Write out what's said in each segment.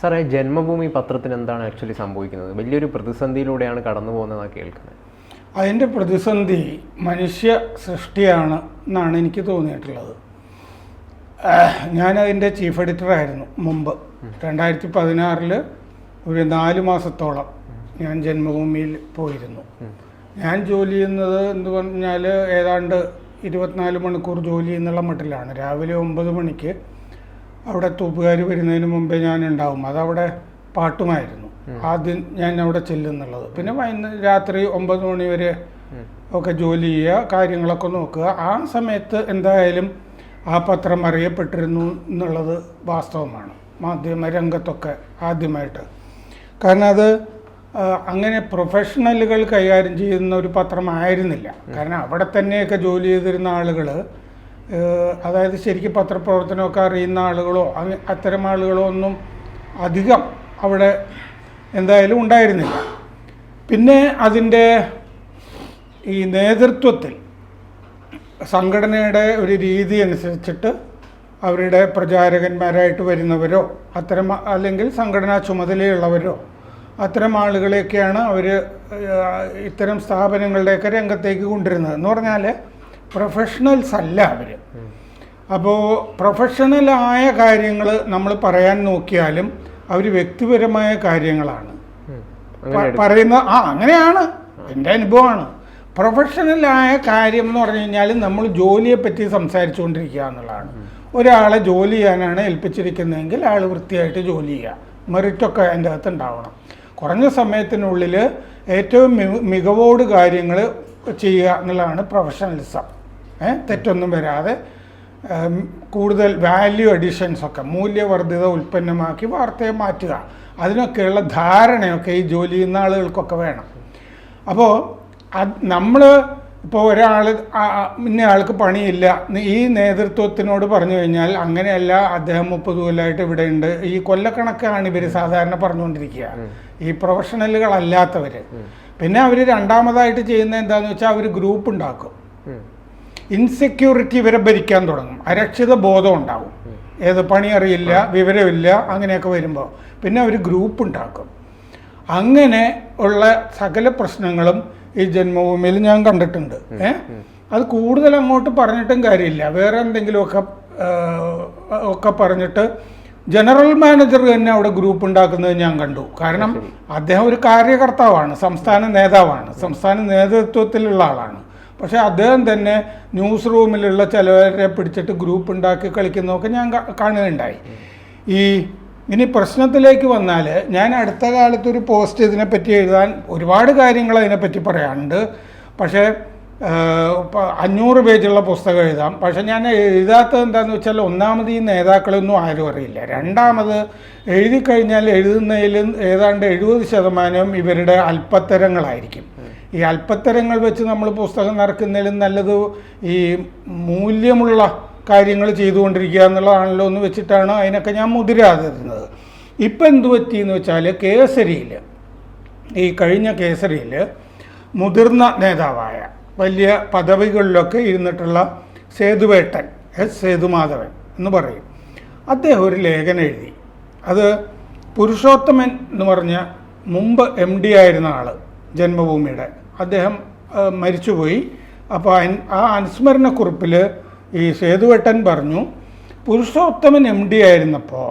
സാറേ ജന്മഭൂമി പത്രത്തിന് എന്താണ് ആക്ച്വലി സംഭവിക്കുന്നത്? വലിയൊരു പ്രതിസന്ധിയിലൂടെയാണ് കടന്നു പോകുന്നതെന്നാണ് കേൾക്കുന്നത്. അതിന്റെ പ്രതിസന്ധി മനുഷ്യ സൃഷ്ടിയാണ് എന്നാണ് എനിക്ക് തോന്നിയിട്ടുള്ളത്. ഞാനതിന്റെ ചീഫ് എഡിറ്ററായിരുന്നു മുമ്പ്. രണ്ടായിരത്തി പതിനാറിൽ ഒരു നാല് മാസത്തോളം ഞാൻ ജന്മഭൂമിയിൽ പോയിരുന്നു. ഞാൻ ജോലി ചെയ്യുന്നത് എന്ന് പറഞ്ഞാൽ ഏതാണ്ട് ഇരുപത്തിനാല് മണിക്കൂർ ജോലി എന്നുള്ള മട്ടിലാണ്. രാവിലെ ഒമ്പത് മണിക്ക് അവിടെ തൂപ്പുകാർ വരുന്നതിന് മുമ്പേ ഞാൻ ഉണ്ടാവും അതവിടെ പാട്ടുമായിരുന്നു. ആദ്യം ഞാൻ അവിടെ ചെല്ലുന്നുള്ളത്. പിന്നെ വൈകുന്നേരം രാത്രി ഒമ്പത് മണി വരെ ഒക്കെ ജോലി ചെയ്യുക കാര്യങ്ങളൊക്കെ നോക്കുക. ആ സമയത്ത് എന്തായാലും ആ പത്രം അറിയപ്പെട്ടിരുന്നു എന്നുള്ളത് വാസ്തവമാണ്. മാധ്യമ രംഗത്തൊക്കെ ആദ്യമായിട്ട്. കാരണം അത് അങ്ങനെ പ്രൊഫഷണലുകൾ കൈകാര്യം ചെയ്യുന്ന ഒരു പത്രമായിരുന്നില്ല. കാരണം അവിടെ തന്നെയൊക്കെ ജോലി ചെയ്തിരുന്ന ആളുകൾ അതായത് ശരിക്കും പത്രപ്രവർത്തനമൊക്കെ അറിയുന്ന ആളുകളോ അത്തരം ആളുകളോ ഒന്നും അധികം അവിടെ എന്തായാലും ഉണ്ടായിരുന്നില്ല. പിന്നെ അതിന്റെ ഈ നേതൃത്വത്തിൽ സംഘടനയുടെ ഒരു രീതി അനുസരിച്ചിട്ട് അവരുടെ പ്രചാരകന്മാരായിട്ട് വരുന്നവരോ അത്തരം അല്ലെങ്കിൽ സംഘടനാ ചുമതലയുള്ളവരോ അത്തരം ആളുകളെയൊക്കെയാണ് അവർ ഇത്തരം സ്ഥാപനങ്ങളുടെയൊക്കെ രംഗത്തേക്ക് കൊണ്ടുവരുന്നത്. എന്ന് പറഞ്ഞാൽ പ്രൊഫഷണൽസ് അല്ല അവർ അപ്പോൾ പ്രൊഫഷണലായ കാര്യങ്ങൾ നമ്മൾ പറയാൻ നോക്കിയാലും അവർ വ്യക്തിപരമായ കാര്യങ്ങളാണ്. പറയുന്ന ആ അങ്ങനെയാണ്. എന്റെ അനുഭവമാണ്. പ്രൊഫഷണലായ കാര്യം എന്ന് പറഞ്ഞു കഴിഞ്ഞാൽ നമ്മൾ ജോലിയെ പറ്റി സംസാരിച്ചുകൊണ്ടിരിക്കുക എന്നുള്ളതാണ്. ഒരാളെ ജോലി ചെയ്യാനാണ് ഏൽപ്പിച്ചിരിക്കുന്നതെങ്കിൽ അയാൾ വൃത്തിയായിട്ട് ജോലി ചെയ്യുക. മെറിറ്റൊക്കെ അതിന്റെ അകത്ത് ഉണ്ടാവണം കുറഞ്ഞ സമയത്തിനുള്ളിൽ ഏറ്റവും മികവോട് കാര്യങ്ങൾ ചെയ്യുക എന്നുള്ളതാണ് പ്രൊഫഷണലിസം തെറ്റൊന്നും വരാതെ കൂടുതൽ വാല്യൂ അഡീഷൻസ് ഒക്കെ മൂല്യവർദ്ധിത ഉൽപ്പന്നമാക്കി വാർത്തയെ മാറ്റുക. അതിനൊക്കെയുള്ള ധാരണയൊക്കെ ഈ ജോലി ചെയ്യുന്ന ആളുകൾക്കൊക്കെ വേണം. അപ്പോൾ അത് നമ്മൾ ഇപ്പോൾ ഒരാൾ ഇന്ന ആൾക്ക് പണിയില്ല. ഈ നേതൃത്വത്തിനോട് പറഞ്ഞു കഴിഞ്ഞാൽ അങ്ങനെയല്ല അദ്ദേഹം മുപ്പത് കൊല്ലമായിട്ട് ഇവിടെ ഉണ്ട്. ഈ കൊല്ലക്കണക്കാണ് ഇവർ സാധാരണ പറഞ്ഞുകൊണ്ടിരിക്കുക. ഈ പ്രൊഫഷണലുകളല്ലാത്തവർ പിന്നെ അവർ രണ്ടാമതായിട്ട് ചെയ്യുന്ന എന്താണെന്ന് വെച്ചാൽ അവർ ഗ്രൂപ്പ് ഉണ്ടാക്കും. ഇൻസെക്യൂരിറ്റി ഇവരെ ഭരിക്കാൻ തുടങ്ങും. അരക്ഷിത ബോധം ഉണ്ടാവും. ഏത് പണി അറിയില്ല വിവരമില്ല അങ്ങനെയൊക്കെ വരുമ്പോൾ പിന്നെ ഒരു ഗ്രൂപ്പ് ഉണ്ടാക്കും. അങ്ങനെ ഉള്ള സകല പ്രശ്നങ്ങളും ഈ ജന്മഭൂമിയിൽ ഞാൻ കണ്ടിട്ടുണ്ട്. ഏ? അത് കൂടുതൽ അങ്ങോട്ട് പറഞ്ഞിട്ടും കാര്യമില്ല. വേറെ എന്തെങ്കിലുമൊക്കെ ഒക്കെ പറഞ്ഞിട്ട് ജനറൽ മാനേജർ തന്നെ അവിടെ ഗ്രൂപ്പ് ഉണ്ടാക്കുന്നത് ഞാൻ കണ്ടു. കാരണം അദ്ദേഹം ഒരു കാര്യകർത്താവാണ് സംസ്ഥാന നേതാവാണ് സംസ്ഥാന നേതൃത്വത്തിലുള്ള ആളാണ്. പക്ഷേ അദ്ദേഹം തന്നെ ന്യൂസ് റൂമിലുള്ള ചിലവരെ പിടിച്ചിട്ട് ഗ്രൂപ്പ് ഉണ്ടാക്കി കളിക്കുന്നതൊക്കെ ഞാൻ കാണുകയുണ്ടായി. ഈ ഇനി പ്രശ്നത്തിലേക്ക് വന്നാൽ ഞാൻ അടുത്ത കാലത്ത് ഒരു പോസ്റ്റ് ഇതിനെപ്പറ്റി എഴുതാൻ ഒരുപാട് കാര്യങ്ങൾ അതിനെപ്പറ്റി പറയാനുണ്ട്. പക്ഷേ അഞ്ഞൂറ് പേജുള്ള പുസ്തകം എഴുതാം. പക്ഷെ ഞാൻ എഴുതാത്തത് എന്താണെന്ന് വെച്ചാൽ ഒന്നാമത് ഈ നേതാക്കളൊന്നും ആരും അറിയില്ല. രണ്ടാമത് എഴുതി കഴിഞ്ഞാൽ എഴുതുന്നതിൽ ഏതാണ്ട് എഴുപത് ശതമാനം ഇവരുടെ അല്പത്തരങ്ങളായിരിക്കും ഈ അല്പത്തരങ്ങൾ വെച്ച് നമ്മൾ പുസ്തകം നിറക്കുന്നതിലും നല്ലത് ഈ മൂല്യമുള്ള കാര്യങ്ങൾ ചെയ്തുകൊണ്ടിരിക്കുക എന്നുള്ളതാണല്ലോ എന്ന് വെച്ചിട്ടാണ് അതിനൊക്കെ ഞാൻ മുതിരാതിരുന്നത്. ഇപ്പം എന്തു പറ്റിയെന്ന് വെച്ചാൽ കേസരിയിൽ ഈ കഴിഞ്ഞ കേസരിയിൽ മുതിർന്ന നേതാവായ വലിയ പദവികളിലൊക്കെ ഇരുന്നിട്ടുള്ള സേതുവേട്ടൻ എസ് സേതുമാധവൻ എന്ന് പറയും. അദ്ദേഹം ഒരു ലേഖനം എഴുതി. അത് പുരുഷോത്തമൻ എന്ന് പറഞ്ഞ മുമ്പ് എം ഡി ആയിരുന്ന ആൾ ജന്മഭൂമിയുടെ അദ്ദേഹം മരിച്ചുപോയി. അപ്പോൾ ആ അനുസ്മരണക്കുറിപ്പിൽ ഈ സേതുവേട്ടൻ പറഞ്ഞു പുരുഷോത്തമൻ എം ഡി ആയിരുന്നപ്പോൾ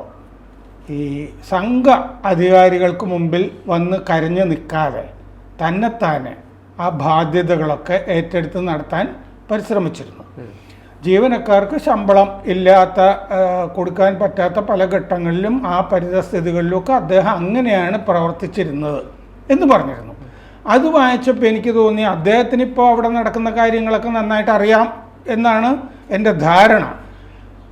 ഈ സംഘ അധികാരികൾക്ക് മുമ്പിൽ വന്ന് കരഞ്ഞു നിൽക്കാതെ തന്നെത്താനെ ആ ബാധ്യതകളൊക്കെ ഏറ്റെടുത്ത് നടത്താൻ പരിശ്രമിച്ചിരുന്നു. ജീവനക്കാർക്ക് ശമ്പളം ഇല്ലാത്ത കൊടുക്കാൻ പറ്റാത്ത പല ഘട്ടങ്ങളിലും ആ പരിതസ്ഥിതികളിലൊക്കെ അദ്ദേഹം അങ്ങനെയാണ് പ്രവർത്തിച്ചിരുന്നത് എന്ന് പറഞ്ഞിരുന്നു. അത് വായിച്ചപ്പോൾ എനിക്ക് തോന്നി അദ്ദേഹത്തിന് ഇപ്പോൾ അവിടെ നടക്കുന്ന കാര്യങ്ങളൊക്കെ നന്നായിട്ട് അറിയാം എന്നാണ് എന്റെ ധാരണ.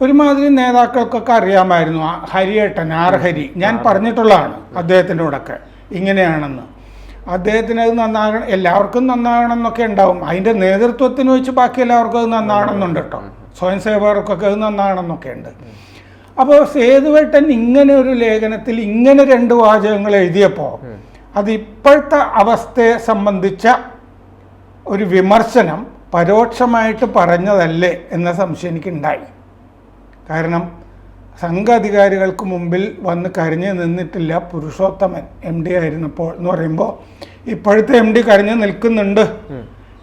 ഒരുമാതിരി നേതാക്കൾക്കൊക്കെ അറിയാമായിരുന്നു. ആ ഹരിയേട്ടൻ ആർ ഹരി. ഞാൻ പറഞ്ഞിട്ടുള്ളതാണ് അദ്ദേഹത്തിന്റെ കൂടെയൊക്കെ. ഇങ്ങനെയാണെന്ന്. അദ്ദേഹത്തിന് അത് നന്നാകണം. എല്ലാവർക്കും നന്നാകണം എന്നൊക്കെ ഉണ്ടാവും. അതിന്റെ നേതൃത്വത്തിന് വെച്ച് ബാക്കി എല്ലാവർക്കും അത് നന്നാകണമെന്നുണ്ട് കേട്ടോ. സ്വയം സേവകർക്കൊക്കെ അത് നന്നാകണമെന്നൊക്കെ ഉണ്ട്. അപ്പോൾ സേതുവേട്ടൻ ഇങ്ങനെ ഒരു ലേഖനത്തിൽ ഇങ്ങനെ രണ്ട് വാചകങ്ങൾ എഴുതിയപ്പോൾ അത് ഇപ്പോഴത്തെ അവസ്ഥയെ സംബന്ധിച്ച ഒരു വിമർശനം പരോക്ഷമായിട്ട് പറഞ്ഞതല്ലേ എന്ന സംശയം എനിക്കുണ്ടായി. കാരണം സംഘ അധികാരികൾക്ക് മുമ്പിൽ വന്ന് കരഞ്ഞു നിന്നിട്ടില്ല പുരുഷോത്തമൻ എം ഡി ആയിരുന്നപ്പോൾ എന്ന് പറയുമ്പോൾ ഇപ്പോഴത്തെ എം ഡി കരഞ്ഞു നിൽക്കുന്നുണ്ട്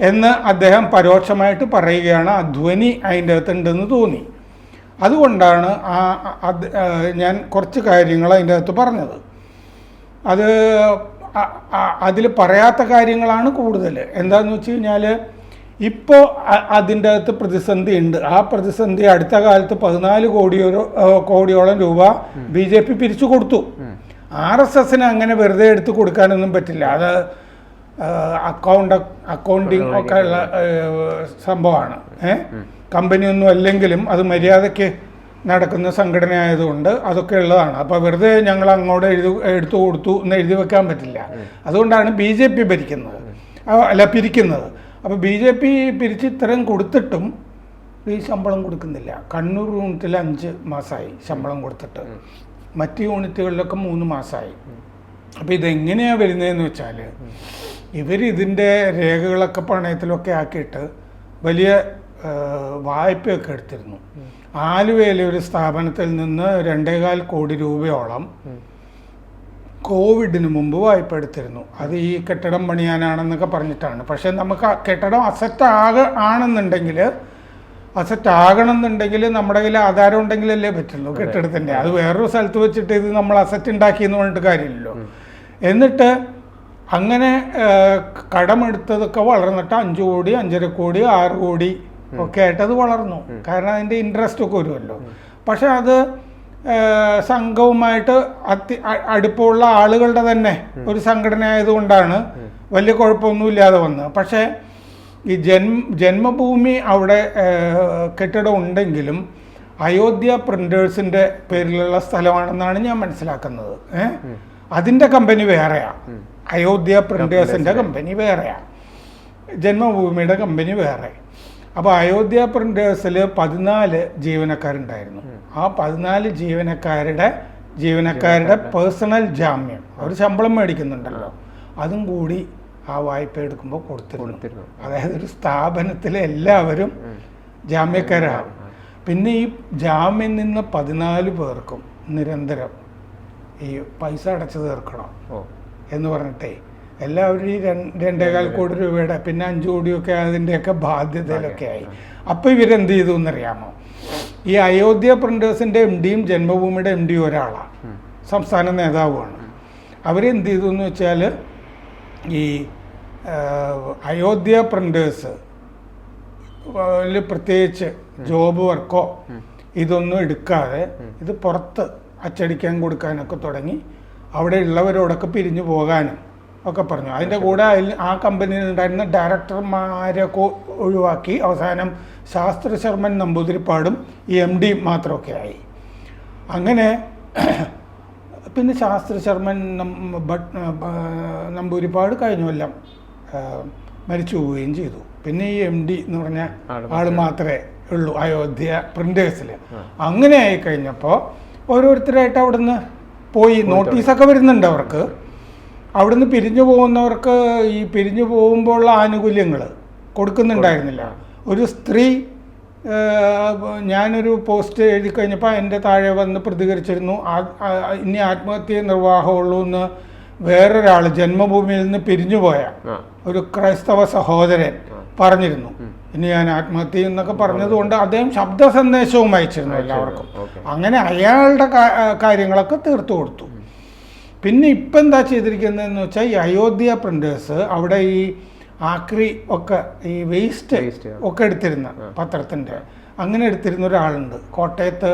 എന്ന് അദ്ദേഹം പരോക്ഷമായിട്ട് പറയുകയാണ്. ആ ധ്വനി അതിന്റെ അകത്തുണ്ടെന്ന് തോന്നി. അതുകൊണ്ടാണ് ആ അത് ആ, ഞാൻ കുറച്ച് കാര്യങ്ങൾ അതിന്റെ അകത്ത് പറഞ്ഞത്. അത് അതിൽ പറയാത്ത കാര്യങ്ങളാണ് കൂടുതൽ എന്താന്ന് വെച്ച് കഴിഞ്ഞാൽ ഇപ്പോൾ അതിന്റെ അകത്ത് പ്രതിസന്ധി ഉണ്ട് ആ പ്രതിസന്ധി അടുത്ത കാലത്ത് പതിനാല് കോടിയോ കോടിയോളം രൂപ ബി ജെ പി പിരിച്ചു കൊടുത്തു. ആർ എസ് എസിന് അങ്ങനെ വെറുതെ എടുത്ത് കൊടുക്കാനൊന്നും പറ്റില്ല. അത് അക്കൗണ്ട് അക്കൗണ്ടിങ് ഒക്കെ ഉള്ള സംഭവമാണ്. ഏഹ് കമ്പനിയൊന്നും അല്ലെങ്കിലും അത് മര്യാദയ്ക്ക് നടക്കുന്ന സംഘടന ആയതുകൊണ്ട് അതൊക്കെ ഉള്ളതാണ്. അപ്പോൾ വെറുതെ ഞങ്ങൾ അങ്ങോട്ട് എഴുതി എടുത്തു കൊടുത്തു എന്ന് എഴുതി വെക്കാൻ പറ്റില്ല. അതുകൊണ്ടാണ് ബി ജെ പി ഭരിക്കുന്നത്. അല്ല പിരിക്കുന്നത്. അപ്പോൾ ബി ജെ പി പിരിച്ച് ഇത്രയും കൊടുത്തിട്ടും ഈ ശമ്പളം കൊടുക്കുന്നില്ല. കണ്ണൂർ യൂണിറ്റിൽ അഞ്ച് മാസമായി ശമ്പളം കൊടുത്തിട്ട്. മറ്റ് യൂണിറ്റുകളിലൊക്കെ മൂന്ന് മാസമായി അപ്പോൾ ഇതെങ്ങനെയാണ് വരുന്നതെന്ന് വെച്ചാൽ ഇവർ ഇതിന്റെ രേഖകളൊക്കെ പണയത്തിലൊക്കെ ആക്കിയിട്ട് വലിയ വായ്പയൊക്കെ എടുത്തിരുന്നു. ആലുവയിലെ ഒരു സ്ഥാപനത്തിൽ നിന്ന് രണ്ടേകാൽ കോടി രൂപയോളം കോവിഡിന് മുമ്പ് വായ്പ എടുത്തിരുന്നു. അത് ഈ കെട്ടിടം പണിയാനാണെന്നൊക്കെ പറഞ്ഞിട്ടാണ്. പക്ഷേ നമുക്ക് കെട്ടിടം അസറ്റ് ആക ആണെന്നുണ്ടെങ്കിൽ അസറ്റ് ആകണമെന്നുണ്ടെങ്കിൽ നമ്മുടെ കയ്യിൽ ആധാരം ഉണ്ടെങ്കിലല്ലേ പറ്റുള്ളൂ കെട്ടിടത്തിന്റെ. അത് വേറൊരു സ്ഥലത്ത് വെച്ചിട്ട് ഇത് നമ്മൾ അസറ്റ് ഉണ്ടാക്കിയെന്ന് പറഞ്ഞിട്ട് കാര്യമില്ലല്ലോ. എന്നിട്ട് അങ്ങനെ കടമെടുത്തതൊക്കെ വളർന്നിട്ട് അഞ്ച് കോടി അഞ്ചര കോടി ആറ് കോടി ഒക്കെ ആയിട്ട് അത് വളർന്നു. കാരണം അതിന്റെ ഇൻട്രസ്റ്റ് ഒക്കെ വരുമല്ലോ. പക്ഷെ അത് സംഘവുമായിട്ട് അത്തി അടുപ്പമുള്ള ആളുകളുടെ തന്നെ ഒരു സംഘടന ആയതുകൊണ്ടാണ് വലിയ കുഴപ്പമൊന്നുമില്ലാതെ വന്നത്. പക്ഷേ ഈ ജന്മ ജന്മഭൂമി അവിടെ കെട്ടിടം ഉണ്ടെങ്കിലും അയോധ്യ പ്രിന്റേഴ്സിന്റെ പേരിലുള്ള സ്ഥലമാണെന്നാണ് ഞാൻ മനസ്സിലാക്കുന്നത്. ഏഹ് അതിന്റെ കമ്പനി വേറെയാ. അയോധ്യ പ്രിന്റേഴ്സിന്റെ കമ്പനി വേറെയാ. ജന്മഭൂമിയുടെ കമ്പനി വേറെ. അപ്പോൾ അയോധ്യ പ്രിന്റേഴ്സിൽ പതിനാല് ജീവനക്കാരുണ്ടായിരുന്നു. ആ പതിനാല് ജീവനക്കാരുടെ ജീവനക്കാരുടെ പേഴ്സണൽ ജാമ്യം. അവർ ശമ്പളം മേടിക്കുന്നുണ്ടല്ലോ. അതും കൂടി ആ വായ്പ എടുക്കുമ്പോൾ കൊടുത്തിരുന്നു. അതായത് ഒരു സ്ഥാപനത്തിലെ എല്ലാവരും ജാമ്യക്കാരാണ്. പിന്നെ ഈ ജാമ്യം നിന്ന് പതിനാല് പേർക്കും നിരന്തരം ഈ പൈസ അടച്ചു തീർക്കണം എന്ന് പറഞ്ഞിട്ടേ എല്ലാവരും ഈ രണ്ട് രണ്ടേകാൽ കോടി രൂപയുടെ പിന്നെ അഞ്ച് കോടിയൊക്കെ അതിന്റെയൊക്കെ ബാധ്യതയിലൊക്കെ ആയി. അപ്പോൾ ഇവരെന്ത് ചെയ്തു എന്നറിയാമോ? ഈ അയോധ്യ പ്രിന്റേഴ്സിന്റെ എം ഡിയും ജന്മഭൂമിയുടെ എം ഡിയും ഒരാളാണ് സംസ്ഥാന നേതാവുമാണ്. അവരെന്ത് ചെയ്തു എന്ന് വെച്ചാൽ ഈ അയോധ്യ പ്രിന്റേഴ്സ് ൽ പ്രത്യേകിച്ച് ജോബ് വർക്കോ ഇതൊന്നും എടുക്കാതെ ഇത് പുറത്ത് അച്ചടിക്കാൻ കൊടുക്കാനൊക്കെ തുടങ്ങി അവിടെ ഉള്ളവരോടൊക്കെ പിരിഞ്ഞു പോകാനും ഒക്കെ പറഞ്ഞു. അതിന്റെ കൂടെ അതിൽ ആ കമ്പനിയിൽ ഉണ്ടായിരുന്ന ഡയറക്ടർമാരൊക്കെ ഒഴിവാക്കി. അവസാനം ശാസ്ത്ര ശർമ്മൻ നമ്പൂതിരിപ്പാടും ഈ എം ഡി മാത്രമൊക്കെ ആയി. അങ്ങനെ പിന്നെ ശാസ്ത്ര ശർമ്മൻ നമ്പൂരിപ്പാട് കഴിഞ്ഞ. കൊല്ലം മരിച്ചു പോവുകയും ചെയ്തു. പിന്നെ ഈ എം ഡി എന്ന് പറഞ്ഞ ആൾ മാത്രമേ ഉള്ളൂ അയോധ്യ പ്രിന്റേഴ്സിൽ അങ്ങനെ ആയി കഴിഞ്ഞപ്പോൾ ഓരോരുത്തരായിട്ട് അവിടുന്ന് പോയി നോട്ടീസൊക്കെ വരുന്നുണ്ട് അവർക്ക്. അവിടുന്ന് പിരിഞ്ഞു പോകുന്നവർക്ക് ഈ പിരിഞ്ഞു പോകുമ്പോഴുള്ള ആനുകൂല്യങ്ങൾ കൊടുക്കുന്നുണ്ടായിരുന്നില്ല. ഒരു സ്ത്രീ ഞാനൊരു പോസ്റ്റ് എഴുതി കഴിഞ്ഞപ്പോൾ എന്റെ താഴെ വന്ന് പ്രതികരിച്ചിരുന്നു. ഇനി ആത്മഹത്യ നിർവാഹമുള്ളൂ എന്ന് വേറൊരാൾ ജന്മഭൂമിയിൽ നിന്ന് പിരിഞ്ഞു പോയ ഒരു ക്രൈസ്തവ സഹോദരൻ പറഞ്ഞിരുന്നു. ഇനി ഞാൻ ആത്മഹത്യ എന്നൊക്കെ പറഞ്ഞതുകൊണ്ട് അദ്ദേഹം ശബ്ദ സന്ദേശവും അയച്ചിരുന്നു. എല്ലാവർക്കും. അങ്ങനെ അയാളുടെ കാര്യങ്ങളൊക്കെ തീർത്തു കൊടുത്തു. പിന്നെ ഇപ്പം എന്താ ചെയ്തിരിക്കുന്നതെന്ന് വെച്ചാൽ ഈ അയോധ്യ പ്രിന്റേഴ്സ് അവിടെ ഈ ആക്രി ഒക്കെ ഈ വേസ്റ്റ് ഒക്കെ എടുത്തിരുന്ന പത്രത്തിന്റെ. അങ്ങനെ എടുത്തിരുന്ന ഒരാളുണ്ട്. കോട്ടയത്ത്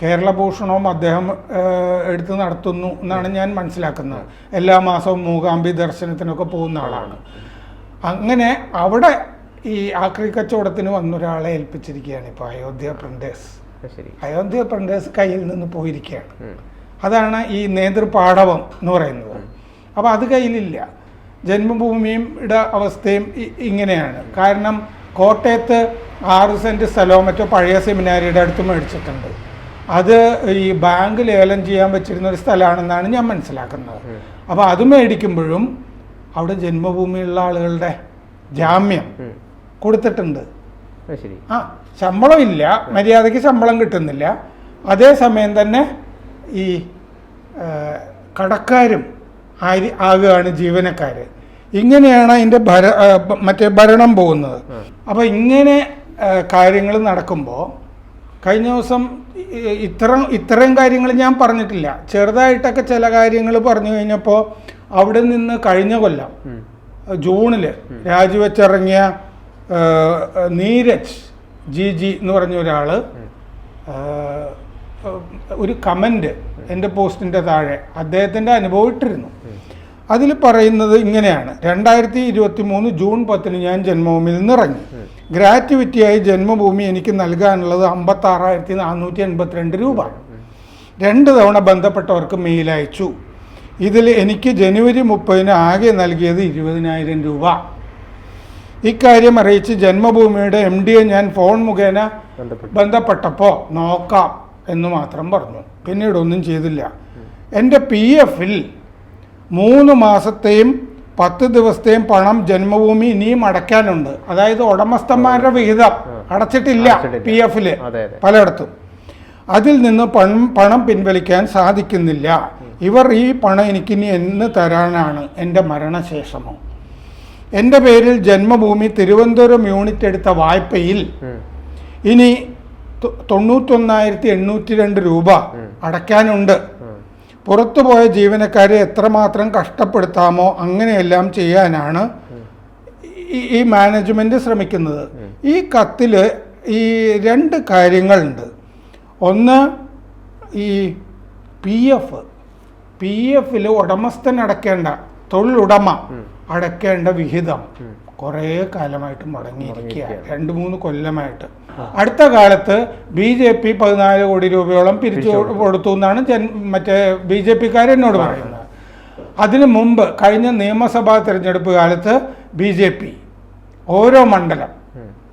കേരളഭൂഷണവും അദ്ദേഹം എടുത്ത് നടത്തുന്നു എന്നാണ് ഞാൻ മനസ്സിലാക്കുന്നത്. എല്ലാ മാസവും മൂകാംബി ദർശനത്തിനൊക്കെ പോകുന്ന ആളാണ്. അങ്ങനെ അവിടെ ഈ ആക്രി കച്ചവടത്തിന് വന്നൊരാളെ ഏൽപ്പിച്ചിരിക്കുകയാണ് ഇപ്പോൾ അയോധ്യ പ്രിന്റേഴ്സ് അത് അയോധ്യ പ്രിന്റേഴ്സ് കയ്യിൽ നിന്ന് പോയിരിക്കുകയാണ്. അതാണ് ഈ നേതൃപാഠവം എന്ന് പറയുന്നത്. അപ്പോൾ അത് കയ്യിലില്ല. ജന്മഭൂമിയുടെ അവസ്ഥയും ഇങ്ങനെയാണ്. കാരണം കോട്ടയത്ത് ആറ് സെന്റ് സ്ഥലവും മറ്റോ പഴയ സെമിനാരിയുടെ അടുത്ത് മേടിച്ചിട്ടുണ്ട്. അത് ഈ ബാങ്ക് ലേലം ചെയ്യാൻ വെച്ചിരുന്ന ഒരു സ്ഥലമാണെന്നാണ് ഞാൻ മനസ്സിലാക്കുന്നത്. അപ്പോൾ അത് മേടിക്കുമ്പോഴും അവിടെ ജന്മഭൂമിയുള്ള ആളുകളുടെ ജാമ്യം കൊടുത്തിട്ടുണ്ട്. ശരി. ആ ശമ്പളം ഇല്ല മര്യാദയ്ക്ക് ശമ്പളം കിട്ടുന്നില്ല. അതേസമയം തന്നെ ഈ കടക്കാരും ആയി ആകുകയാണ് ജീവനക്കാർ ഇങ്ങനെയാണ് അതിന്റെ ഭര മറ്റേ ഭരണം പോകുന്നത്. അപ്പോൾ ഇങ്ങനെ കാര്യങ്ങൾ നടക്കുമ്പോൾ കഴിഞ്ഞ ദിവസം ഇത്തരം ഇത്തരം ഇത്രയും കാര്യങ്ങൾ ഞാൻ പറഞ്ഞിട്ടില്ല. ചെറുതായിട്ടൊക്കെ ചില കാര്യങ്ങൾ പറഞ്ഞു കഴിഞ്ഞപ്പോൾ അവിടെ നിന്ന് കഴിഞ്ഞ കൊല്ലം ജൂണിൽ രാജിവെച്ചിറങ്ങിയ നീരജ് ജി ജി എന്ന് പറഞ്ഞ ഒരാൾ ഒരു കമന്റ് എന്റെ പോസ്റ്റിന്റെ താഴെ അദ്ദേഹത്തിന്റെ അനുഭവിട്ടിരുന്നു അതിൽ പറയുന്നത് ഇങ്ങനെയാണ്. രണ്ടായിരത്തി ഇരുപത്തി മൂന്ന് ജൂൺ പത്തിന് ഞാൻ ജന്മഭൂമിയിൽ നിന്നിറങ്ങി. ഗ്രാറ്റുവിറ്റിയായി ജന്മഭൂമി എനിക്ക് നൽകാനുള്ളത് അമ്പത്തി ആറായിരത്തി നാനൂറ്റി എൺപത്തിരണ്ട് രൂപ. രണ്ട് തവണ ബന്ധപ്പെട്ടവർക്ക് മെയിൽ അയച്ചു. ഇതിൽ എനിക്ക് ജനുവരി മുപ്പതിന് ആകെ നൽകിയത് ഇരുപതിനായിരം രൂപ. ഇക്കാര്യം അറിയിച്ച് ജന്മഭൂമിയുടെ എം ഡിയെ ഞാൻ ഫോൺ മുഖേന ബന്ധപ്പെട്ടപ്പോൾ നോക്കാം. എന്ന് മാത്രം പറഞ്ഞു. പിന്നീട് ഒന്നും ചെയ്തില്ല. എന്റെ പി എഫിൽ മൂന്ന് മാസത്തെയും പത്ത് ദിവസത്തെയും പണം ജന്മഭൂമി ഇനിയും അടയ്ക്കാനുണ്ട്. അതായത് ഉടമസ്ഥന്മാരുടെ വിഹിതം അടച്ചിട്ടില്ല. പി എഫിൽ പലയിടത്തും. അതിൽ നിന്ന് പണം പണം പിൻവലിക്കാൻ സാധിക്കുന്നില്ല. ഇവർ ഈ പണം എനിക്കിനി എന്ന് തരാനാണ് എന്റെ മരണശേഷമോ? എന്റെ പേരിൽ ജന്മഭൂമി തിരുവനന്തപുരം യൂണിറ്റ് എടുത്ത വായ്പയിൽ ഇനി തൊണ്ണൂറ്റൊന്നായിരത്തി എണ്ണൂറ്റി രണ്ട് രൂപ അടയ്ക്കാനുണ്ട്. പുറത്തു പുറത്തുപോയ ജീവനക്കാരെ എത്രമാത്രം കഷ്ടപ്പെടുത്താമോ അങ്ങനെയെല്ലാം ചെയ്യാനാണ് ഈ- മാനേജ്മെന്റ് ശ്രമിക്കുന്നത്. ഈ കത്തിൽ ഈ രണ്ട് കാര്യങ്ങളുണ്ട്. ഒന്ന് ഈ പി എഫ് പി എഫിൽ ഉടമസ്ഥൻ അടയ്ക്കേണ്ട തൊഴിലുടമ അടയ്ക്കേണ്ട വിഹിതം. കുറേ കാലമായിട്ട് മുടങ്ങിയിരിക്കുക രണ്ട് മൂന്ന് കൊല്ലമായിട്ട്. അടുത്ത കാലത്ത് ബി ജെ പി പതിനാല് കോടി രൂപയോളം പിരിച്ചു കൊടുത്തു. എന്നാണ് ജൻ മറ്റേ ബി ജെ പിക്കാരെന്നോട് പറയുന്നത്. അതിനു മുമ്പ് കഴിഞ്ഞ നിയമസഭാ തിരഞ്ഞെടുപ്പ് കാലത്ത് ബി ജെ പി ഓരോ മണ്ഡലം.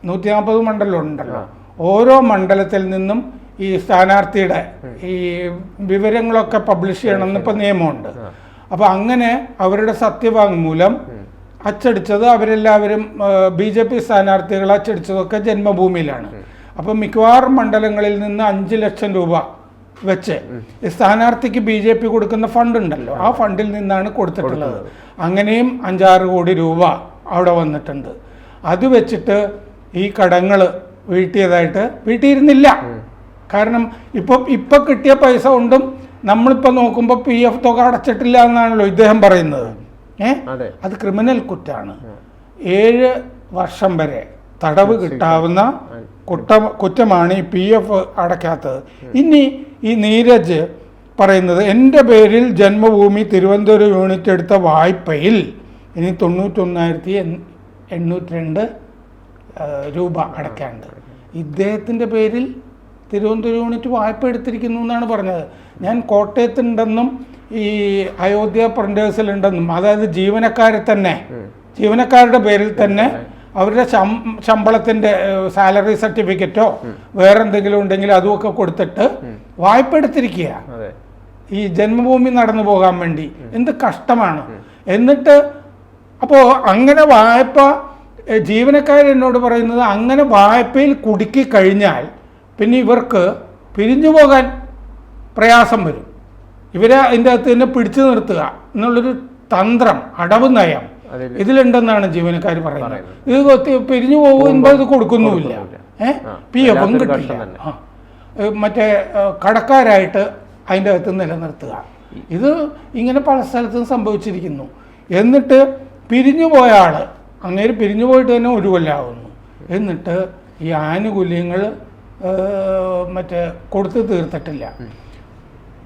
നൂറ്റി നാൽപ്പത് മണ്ഡലം ഉണ്ടല്ലോ. ഓരോ മണ്ഡലത്തിൽ നിന്നും ഈ സ്ഥാനാർത്ഥിയുടെ ഈ വിവരങ്ങളൊക്കെ പബ്ലിഷ് ചെയ്യണമെന്ന് ഇപ്പം നിയമമുണ്ട്. അപ്പോൾ അങ്ങനെ അവരുടെ സത്യവാങ്മൂലം അച്ചടിച്ചത് അവരെല്ലാവരും ബി ജെ പി സ്ഥാനാർത്ഥികൾ അച്ചടിച്ചതൊക്കെ ജന്മഭൂമിയിലാണ്. അപ്പം മിക്കവാറും മണ്ഡലങ്ങളിൽ നിന്ന് അഞ്ച് ലക്ഷം രൂപ വെച്ച് സ്ഥാനാർത്ഥിക്ക് ബി ജെ പി കൊടുക്കുന്ന ഫണ്ട് ഉണ്ടല്ലോ ആ ഫണ്ടിൽ നിന്നാണ് കൊടുത്തിട്ടുള്ളത്. അങ്ങനെയും അഞ്ചാറ് കോടി രൂപ അവിടെ വന്നിട്ടുണ്ട്. അത് വെച്ചിട്ട് ഈ കടങ്ങൾ വീട്ടിയതായിട്ട് വീട്ടിയിരുന്നില്ല. കാരണം ഇപ്പം ഇപ്പം കിട്ടിയ പൈസ കൊണ്ടും നമ്മളിപ്പോൾ നോക്കുമ്പോൾ പി എഫ് തുക അടച്ചിട്ടില്ല എന്നാണല്ലോ ഇദ്ദേഹം പറയുന്നത്. അതെ. അത് ക്രിമിനൽ കുറ്റാണ്. ഏഴ് വർഷം വരെ തടവ് കിട്ടാവുന്ന കുറ്റ കുറ്റമാണ് ഈ പി എഫ് അടയ്ക്കാത്തത്. ഇനി ഈ നീരജ് പറയുന്നത് എന്റെ പേരിൽ ജന്മഭൂമി തിരുവനന്തപുരം യൂണിറ്റ് എടുത്ത വായ്പയിൽ ഇനി തൊണ്ണൂറ്റൊന്നായിരത്തി എണ്ണൂറ്റി രണ്ട് രൂപ അടയ്ക്കാണ്ട് ഇദ്ദേഹത്തിന്റെ പേരിൽ തിരുവനന്തപുരം യൂണിറ്റ് വായ്പ എടുത്തിരിക്കുന്നു എന്നാണ് പറഞ്ഞത്. ഞാൻ കോട്ടയത്തുണ്ടെന്നും ഈ അയോധ്യ പ്രിന്റേഴ്സിലുണ്ടെന്നും അതായത് ജീവനക്കാരെ തന്നെ ജീവനക്കാരുടെ പേരിൽ തന്നെ അവരുടെ ശമ്പളത്തിന്റെ സാലറി സർട്ടിഫിക്കറ്റോ വേറെ എന്തെങ്കിലും ഉണ്ടെങ്കിൽ അതുമൊക്കെ കൊടുത്തിട്ട് വായ്പ എടുത്തിരിക്കുക ഈ ജന്മഭൂമി നടന്നു പോകാൻ വേണ്ടി. എന്ത് കഷ്ടമാണ്. എന്നിട്ട് അപ്പോ അങ്ങനെ വായ്പ ജീവനക്കാരെന്നോട് പറയുന്നത് അങ്ങനെ വായ്പയിൽ കുടുക്കി കഴിഞ്ഞാൽ പിന്നെ ഇവർക്ക് പിരിഞ്ഞു പോകാൻ പ്രയാസം വരും. ഇവരെ അതിന്റെ അകത്ത് തന്നെ പിടിച്ചു നിർത്തുക എന്നുള്ളൊരു തന്ത്രം അടവ് നയം ഇതിലുണ്ടെന്നാണ് ജീവനക്കാർ പറയുന്നത്. ഇത് പിരിഞ്ഞു പോകുമ്പോൾ ഇത് കൊടുക്കുന്നുമില്ല. ഏഹ് പി എഫും കിട്ടില്ല. ഏ, മറ്റേ കടക്കാരായിട്ട് അതിന്റെ അകത്ത് നിലനിർത്തുക. ഇത് ഇങ്ങനെ പല സ്ഥലത്തും സംഭവിച്ചിരിക്കുന്നു. എന്നിട്ട് പിരിഞ്ഞു പോയ ആൾ അങ്ങേര് പിരിഞ്ഞു പോയിട്ട് തന്നെ ഒരു കൊല്ലാവുന്നു. എന്നിട്ട് ഈ ആനുകൂല്യങ്ങൾ മറ്റേ കൊടുത്തു തീർത്തിട്ടില്ല.